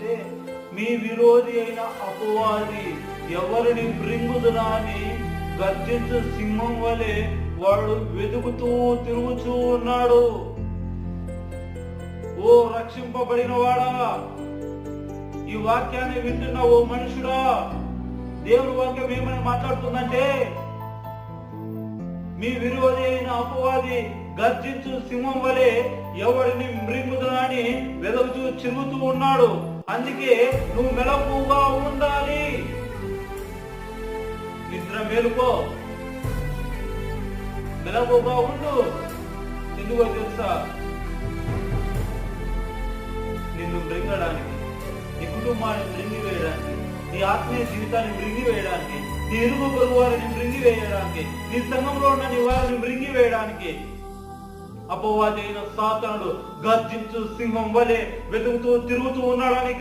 అంటే మీ విరోధి అయిన అపవాది ఎవరిని మృంగుదునా అని గర్జించు సింహం వలె వాడు వెతుకుతూ తిరుగుతూ ఉన్నాడు. ఓ రక్షింపబడిన వాడా ఈ వాక్యాన్ని వింటున్న ఓ మనుషుడా? దేవుడు వాక్యం ఏమని మాట్లాడుతుందంటే మీ విరోధి అయిన అపవాది గర్జించు సింహం వలె ఎవరిని మృంగుదనని వెదకుచూ చిరుగుతూ ఉన్నాడు. అందుకే నువ్వు మెలకుగా ఉండాలి. నిద్ర మేలుకో. మెలకుగా ఉండు. ఎందుకో తెలుసా? నిన్ను మృంగడానికి నీ కుటుంబాన్ని బ్రింగి వేయడానికి నీ ఆత్మీయ జీవితాన్ని మృంగి వేయడానికి నీ ఇరుగు పొరుగు వారిని మృంగి వేయడానికి నీ సంఘంలో ఉన్న నీ వారిని మృంగి వేయడానికి అపవాది అయిన సాతానుడు గర్జించు సింహం వలె వెతుకుతూ తిరుగుతూ ఉన్నాడని